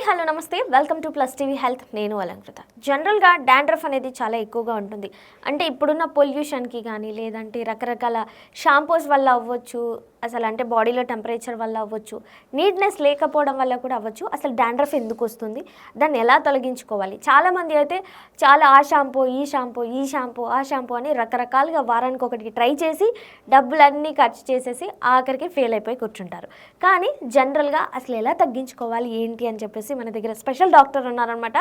Hi hello నమస్తే. Welcome to plus TV health నేను అలంకృత. జనరల్గా డాండ్రఫ్ అనేది చాలా ఎక్కువగా ఉంటుంది. అంటే ఇప్పుడున్న పొల్యూషన్కి కానీ లేదంటే రకరకాల షాంపూస్ వల్ల అవ్వచ్చు అసలు అంటే బాడీలో టెంపరేచర్ వల్ల అవ్వచ్చు నీట్నెస్ లేకపోవడం వల్ల కూడా అవ్వచ్చు అసలు డాండ్రఫ్ ఎందుకు వస్తుంది దాన్ని ఎలా తొలగించుకోవాలి? చాలామంది అయితే చాలా ఆ షాంపూ ఈ షాంపూ ఈ షాంపూ ఆ షాంపూ అని రకరకాలుగా వారానికి ఒకటికి ట్రై చేసి డబ్బులన్నీ ఖర్చు చేసేసి ఆఖరికి ఫెయిల్ అయిపోయి కూర్చుంటారు. కానీ జనరల్గా అసలు ఎలా తగ్గించుకోవాలి ఏంటి అని చెప్పేసి మన దగ్గర స్పెషల్ డాక్టర్ ఉన్నారనమాట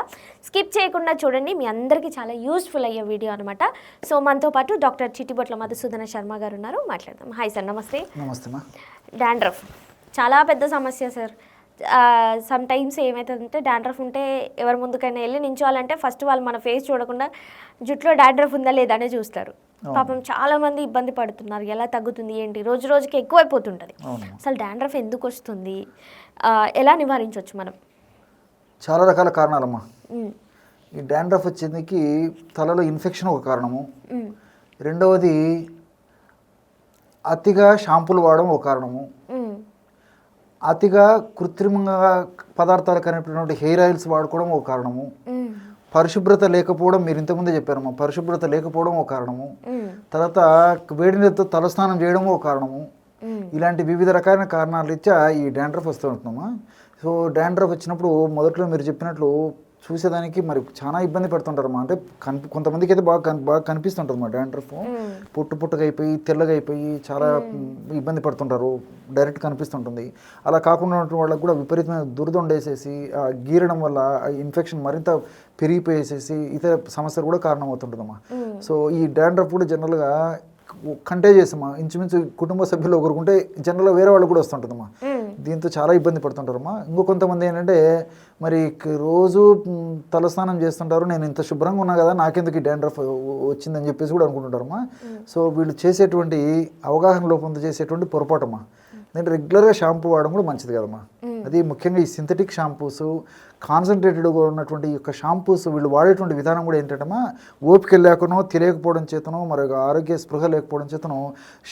స్కిప్ చేయకుండా చూడండి మీ అందరికీ చాలా యూస్ఫుల్ అయ్యే వీడియో అనమాట సో మనతో పాటు డాక్టర్ చిట్టిబొట్ల మధుసూదన శర్మ గారు ఉన్నారు మాట్లాడదాం. హాయ్ సార్ నమస్తే. నమస్తేమా డాండ్రఫ్. చాలా పెద్ద సమస్య సార్. సమ్ టైమ్స్ ఏమవుతుందంటే డాండ్రఫ్ ఉంటే ఎవరి ముందుకైనా వెళ్ళి నించోవాలంటే ఫస్ట్ వాళ్ళు మన ఫేస్ చూడకుండా జుట్లో డాండ్రఫ్ ఉందా లేదా అనే చూస్తారు. పాపం చాలా మంది ఇబ్బంది పడుతున్నారు. ఎలా తగ్గుతుంది ఏంటి? రోజు రోజుకి ఎక్కువైపోతుంటుంది. అసలు డాండ్రఫ్ ఎందుకు వస్తుంది? ఎలా నివారించవచ్చు మనం? చాలా రకాల కారణాలమ్మా. ఈ డాండ్రఫ్ వచ్చేందుకు తలలో ఇన్ఫెక్షన్ ఒక కారణము. రెండవది అతిగా షాంపూలు వాడడం ఒక కారణము. అతిగా కృత్రిమంగా పదార్థాలు కనిపినటువంటి హెయిర్ ఆయిల్స్ వాడుకోవడం ఒక కారణము. పరిశుభ్రత లేకపోవడం మీరు ఇంతకుముందే చెప్పారమ్మా పరిశుభ్రత లేకపోవడం ఒక కారణము. తర్వాత వేడి నీళ్ళతో తలస్నానం చేయడం ఒక కారణము. ఇలాంటి వివిధ రకాలైన కారణాల రీత్యా ఈ డాండ్రఫ్ వస్తూ ఉంటుందమ్మా. సో డాండ్రఫ్ వచ్చినప్పుడు మొదట్లో మీరు చెప్పినట్లు చూసేదానికి మరి చాలా ఇబ్బంది పడుతుంటారమ్మా. అంటే కనిపి కొంతమందికి అయితే బాగా కన్ బాగా కనిపిస్తుంటుంది మా డాండ్రఫ్ ఉమ్, పుట్టు పుట్టుగా అయిపోయి తెల్లగా అయిపోయి చాలా ఇబ్బంది పడుతుంటారు. డైరెక్ట్ కనిపిస్తుంటుంది. అలా కాకుండా వాళ్ళకి కూడా విపరీతమైన దురద ఉండేసేసి ఆ గీరడం వల్ల ఇన్ఫెక్షన్ మరింత పెరిగిపోయేసేసి ఇతర సమస్యలు కూడా కారణమవుతుంటుందమ్మా. సో ఈ డాండ్రఫ్ కూడా జనరల్గా కంటేజియస్ అమ్మా ఇంచుమించు కుటుంబ సభ్యులు ఒకరుకుంటే జనరల్గా వేరే వాళ్ళు కూడా వస్తుంటుందమ్మా. దీంతో చాలా ఇబ్బంది పడుతుంటారమ్మా. ఇంకో కొంతమంది ఏంటంటే మరి రోజు తలస్నానం చేస్తుంటారు నేను ఇంత శుభ్రంగా ఉన్నా కదా నాకెందుకు ఈ డాండ్రఫ్ వచ్చిందని చెప్పేసి కూడా అనుకుంటుంటారమ్మా. సో వీళ్ళు చేసేటువంటి అవగాహన లోపంతో చేసేటువంటి పొరపాటమ్మా. ఎందుకంటే రెగ్యులర్గా షాంపూ వాడడం కూడా మంచిది కదమ్మా. అది ముఖ్యంగా ఈ సింథటిక్ షాంపూస్ కాన్సన్ట్రేటెడ్గా ఉన్నటువంటి ఈ యొక్క షాంపూస్ వీళ్ళు వాడేటువంటి విధానం కూడా ఏంటంటమ్మా ఓపిక లేకనో తెలియకపోవడం చేతనో మరి ఆరోగ్య స్పృహ లేకపోవడం చేతనో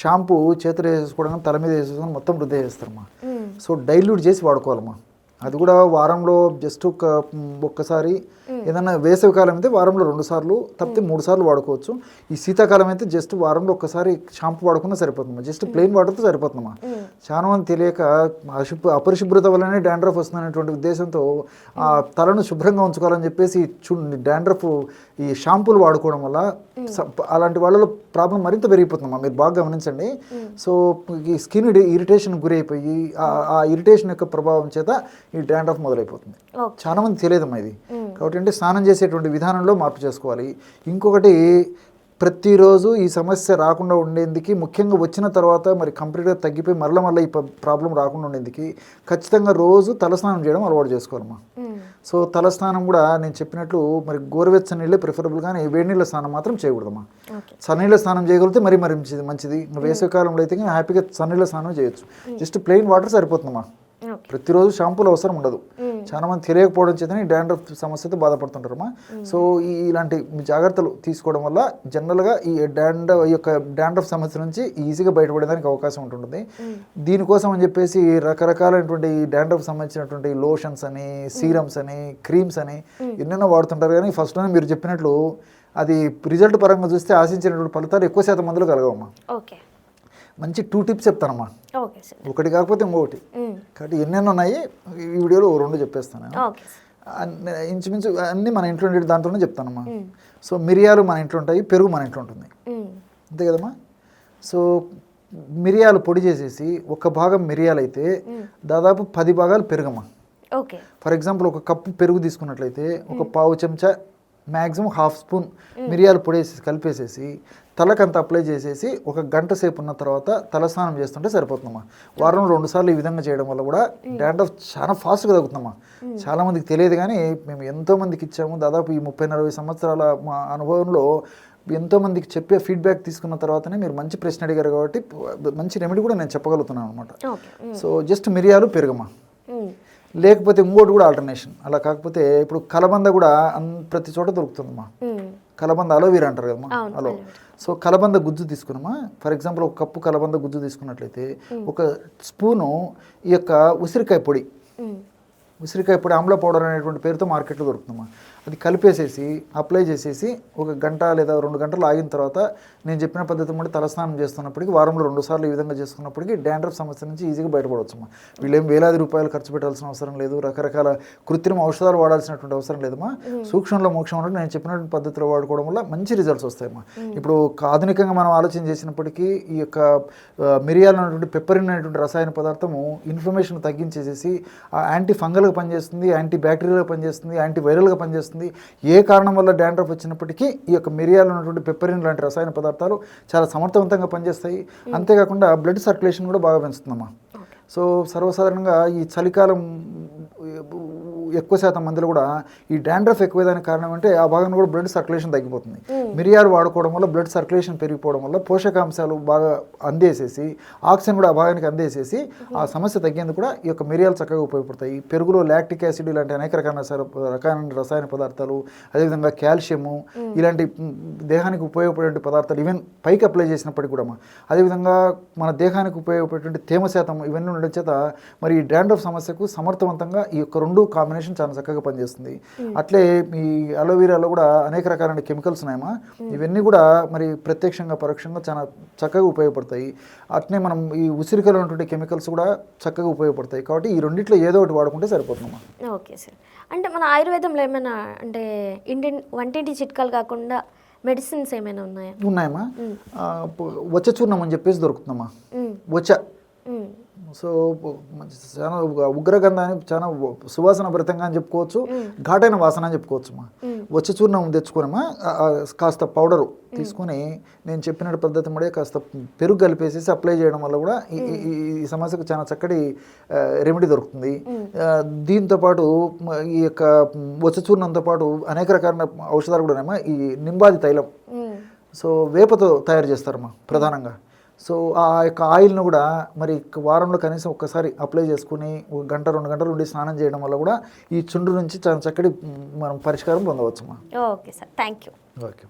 షాంపూ చేతులు వేసుకోవడం తల మీద వేసేసుకొని మొత్తం వృద్ధి చేస్తారమ్మా. సో డైల్యూట్ చేసి వాడుకోవాలమ్మా అది కూడా వారంలో జస్ట్ ఒక ఒక్కసారి ఏదైనా వేసవి కాలం అయితే వారంలో రెండు సార్లు తప్పితే మూడు సార్లు వాడుకోవచ్చు. ఈ శీతాకాలం అయితే జస్ట్ వారంలో ఒక్కసారి షాంపూ వాడుకున్నా సరిపోతుందమ్మా. జస్ట్ ప్లెయిన్ వాటర్తో సరిపోతుందమ్మా. చాలా మంది తెలియక అపరిశుభ్రత వల్లనే డాండ్రఫ్ వస్తుందనేటువంటి ఉద్దేశంతో ఆ తలను శుభ్రంగా ఉంచుకోవాలని చెప్పేసి చూ డాండ్రఫ్ ఈ షాంపూలు వాడుకోవడం వల్ల అలాంటి వాళ్ళలో ప్రాబ్లం మరింత పెరిగిపోతుందమ్మా. మీరు బాగా గమనించండి. సో ఈ స్కిన్ ఇరిటేషన్ గురైపోయి ఆ ఇరిటేషన్ యొక్క ప్రభావం చేత ఈ డాండ్రఫ్ మొదలైపోతుంది. ఓకే. చాలా మంది తెలియదమ్మా ఇది. కాబట్టి అంటే స్నానం చేసేటువంటి విధానంలో మార్పు చేసుకోవాలి. ఇంకొకటి ప్రతిరోజు ఈ సమస్య రాకుండా ఉండేందుకు ముఖ్యంగా వచ్చిన తర్వాత మరి కంప్లీట్గా తగ్గిపోయి మరల మళ్ళీ ఈ ప్రాబ్లం రాకుండా ఉండేందుకు ఖచ్చితంగా రోజు తలస్నానం చేయడం అలవాటు చేసుకోవాలమ్మా. సో తలస్నానం కూడా నేను చెప్పినట్లు మరి గోరువెచ్చని నీళ్ళే ప్రిఫరబుల్ కానీ వేడి నీళ్ళ స్నానం మాత్రం చేయకూడదమ్మా. సన్నీళ్ళ స్నానం చేయగలిగితే మరీ మరి మంచిది మంచిది. ఇంకా వేసవి కాలంలో అయితే హ్యాపీగా సన్నీళ్ళ స్నానం చేయొచ్చు. జస్ట్ ప్లెయిన్ వాటర్ సరిపోతుందమ్మా. ప్రతిరోజు షాంపూలు అవసరం ఉండదు. చాలా మంది తెలియకపోవడం చేతనే డాండ్రఫ్ సమస్యతో బాధపడుతుంటారమ్మా సో ఈ ఇలాంటి జాగ్రత్తలు తీసుకోవడం వల్ల జనరల్గా ఈ డాండ ఈ యొక్క డాండ్రఫ్ సమస్య నుంచి ఈజీగా బయటపడడానికి అవకాశం ఉంటుంది దీనికోసం అని చెప్పేసి రకరకాలైనటువంటి డాండ్రఫ్ సంబంధించినటువంటి లోషన్స్ అని సీరమ్స్ అని క్రీమ్స్ అని ఎన్నెన్నో వాడుతుంటారు. కానీ ఫస్ట్లోనే మీరు చెప్పినట్లు అది రిజల్ట్ పరంగా చూస్తే ఆశించినటువంటి ఫలితాలు ఎక్కువ శాతం మందులు కలగవమ్మా ఓకే. మంచి టూ టిప్స్ చెప్తానమ్మా. ఒకటి కాకపోతే ఇంకొకటి. కాబట్టి ఎన్నెన్నో ఉన్నాయి ఈ వీడియోలో రెండు చెప్పేస్తాను ఇంచుమించు అన్నీ మన ఇంట్లో ఉండే దాంట్లోనే చెప్తానమ్మా. సో మిరియాలు మన ఇంట్లో ఉంటాయి పెరుగు మన ఇంట్లో ఉంటుంది. అంతే కదమ్మా? సో మిరియాలు పొడి చేసేసి ఒక భాగం మిరియాలు అయితే దాదాపు పది భాగాలు పెరుగమ్మా. ఓకే. ఫర్ ఎగ్జాంపుల్ ఒక కప్పు పెరుగు తీసుకున్నట్లయితే ఒక పావు చెంచా మ్యాక్సిమం హాఫ్ స్పూన్ మిరియాలు పొడి వేసేసి కలిపేసేసి తలకంత అప్లై చేసేసి ఒక గంట సేపు ఉన్న తర్వాత తలస్నానం చేస్తుంటే సరిపోతుందమ్మా. వారం రెండు సార్లు ఈ విధంగా చేయడం వల్ల కూడా డాండ్రఫ్ చాలా ఫాస్ట్గా తగ్గుతుందమ్మా. చాలా మందికి తెలియదు కానీ మేము ఎంతో మందికి ఇచ్చాము. దాదాపు ఈ ముప్పై నలభై సంవత్సరాల మా అనుభవంలో ఎంతో మందికి చెప్పే ఫీడ్బ్యాక్ తీసుకున్న తర్వాతనే మీరు మంచి ప్రశ్న అడిగారు కాబట్టి మంచి రెమెడీ కూడా నేను చెప్పగలుగుతున్నాను అనమాట సో జస్ట్ మిరియాలు పెరుగమ్మా. లేకపోతే ఇంకోటి కూడా ఆల్టర్నేషన్ అలా కాకపోతే ఇప్పుడు కలబంద కూడా ప్రతి చోట దొరుకుతుందమ్మా. కలబంద అలోవీరా అంటారు కదమ్మా అలో సో కలబంద గుజ్జు తీసుకున్నామా? ఫర్ ఎగ్జాంపుల్ ఒక కప్పు కలబంద గుజ్జు తీసుకున్నట్లయితే ఒక స్పూను ఈ యొక్క ఉసిరికాయ పొడి ఉసిరికాయ పొడి ఆమ్ల పౌడర్ అనేటువంటి పేరుతో మార్కెట్లో దొరుకుతుందమ్మా. అది కలిపేసేసి అప్లై చేసేసి ఒక గంట లేదా రెండు గంటలు ఆగిన తర్వాత నేను చెప్పిన పద్ధతి బట్టి తలస్నానం చేస్తున్నప్పటికీ వారంలో రెండు సార్లు ఈ విధంగా చేసుకున్నప్పటికీ డాండ్రఫ్ సమస్య నుంచి ఈజీగా బయటపడవచ్చమ్మా వీళ్ళేం వేలాది రూపాయలు ఖర్చు పెట్టాల్సిన అవసరం లేదు రకరకాల కృత్రిమ ఔషధాలు వాడాల్సినటువంటి అవసరం లేదమ్మా. సూక్ష్మంలో మోక్షం అంటే నేను చెప్పినటువంటి పద్ధతిలో వాడుకోవడం వల్ల మంచి రిజల్ట్స్ వస్తాయమ్మా. ఇప్పుడు ఆధునికంగా మనం ఆలోచన చేసినప్పటికీ ఈ యొక్క మిరియాలు అనేటువంటి పెప్పరిన్ అనేటువంటి రసాయన పదార్థము ఇన్ఫ్లమేషన్ తగ్గించేసేసి ఆ యాంటీ ఫంగల్గా పనిచేస్తుంది యాంటీ బ్యాక్టీరియల్గా పనిచేస్తుంది యాంటీ వైరల్గా పనిచేస్తుంది. ఏ కారణం వల్ల డాండ్రఫ్ వచ్చినప్పటికీ ఈ యొక్క మిరియాలు ఉన్నటువంటి పెప్పరిన్ లాంటి రసాయన పదార్థాలు చాలా సమర్థవంతంగా పనిచేస్తాయి. అంతేకాకుండా బ్లడ్ సర్క్యులేషన్ కూడా బాగా పెంచుతుందమ్మా. సో సర్వసాధారణంగా ఈ చలికాలం ఎక్కువ శాతం మందిలో కూడా ఈ డాండ్రఫ్ ఎక్కువదానికి కారణం అంటే ఆ భాగంలో కూడా బ్లడ్ సర్క్యులేషన్ తగ్గిపోతుంది. మిరియాలు వాడుకోవడం వల్ల బ్లడ్ సర్క్యులేషన్ పెరిగిపోవడం వల్ల పోషకాంశాలు బాగా అందేసేసి ఆక్సిజన్ కూడా ఆ భాగానికి అందేసేసి ఆ సమస్య తగ్గేందుకు కూడా ఈ యొక్క మిరియాలు చక్కగా ఉపయోగపడతాయి. పెరుగులో లాక్టిక్ యాసిడ్ ఇలాంటి అనేక రకాల రకాలైన రసాయన పదార్థాలు అదేవిధంగా కాల్షియము ఇలాంటి దేహానికి ఉపయోగపడే పదార్థాలు ఈవెన్ పైకి అప్లై చేసినప్పటికీ కూడా అదేవిధంగా మన దేహానికి ఉపయోగపడేటువంటి తేమ శాతం ఇవన్నీ ఉండడం చేత మరి ఈ డాండ్రఫ్ సమస్యకు సమర్థవంతంగా ఈ యొక్క రెండు కాంబినేషన్ చాలా చక్కగా పనిచేస్తుంది. అట్లే ఈ అలోవీరాలో కూడా అనేక రకాలైన కెమికల్స్ ఉన్నాయమ్మా ఇవన్నీ కూడా మరి ప్రత్యక్షంగా పరోక్షంగా చాలా చక్కగా ఉపయోగపడతాయి. అట్నే మనం ఈ ఉసిరికలో ఉన్నటువంటి కెమికల్స్ కూడా చక్కగా ఉపయోగపడతాయి. కాబట్టి ఈ రెండిట్లో ఏదో ఒకటి వాడుకుంటే సరిపోతుందమ్మా ఓకే సార్. అంటే మన ఆయుర్వేదంలో ఏమైనా అంటే ఇంటి వంటింటి చిట్కాలు కాకుండా మెడిసిన్స్ ఏమైనా ఉన్నాయా? ఉన్నాయమ్మా. ప- వచ్చ చూర్ణం అని చెప్పేసి దొరుకుతుందమ్మా. మ్మ్. వచ్చ. సో మంచి చాలా ఉగ- ఉగ్రగంధాన్ని చాలా సువాసన భరితంగా అని చెప్పుకోవచ్చు. ఘాటైన వాసన అని చెప్పుకోవచ్చు అమ్మా వచ్చి చూర్ణం ఆ కాస్త పౌడరు తీసుకొని నేను చెప్పిన పద్ధతి ముడే కాస్త పెరుగు కలిపేసేసి అప్లై చేయడం వల్ల కూడా ఈ- సమస్యకు చాలా చక్కటి రెమెడీ దొరుకుతుంది. ఆ, దీంతో పాటు మ- ఈ యొక్క వచ్చ చూర్ణంతో పాటు అనేక రకాల ఔషధాలు కూడా ఉన్నాయమ్మా ఈ నింబాది తైలం. సో వేపతో తయారు చేస్తారమ్మా ప్రధానంగా. సో ఆ యొక్క ఆయిల్ను కూడా మరి వారంలో కనీసం ఒక్కసారి అప్లై చేసుకుని ఒక గంట రెండు గంటలు ఉండి స్నానం చేయడం వల్ల కూడా ఈ చుండ్రు నుంచి చాలా చక్కటి మనం పరిష్కారం పొందవచ్చమ్మా okay sir. Thank you. Okay.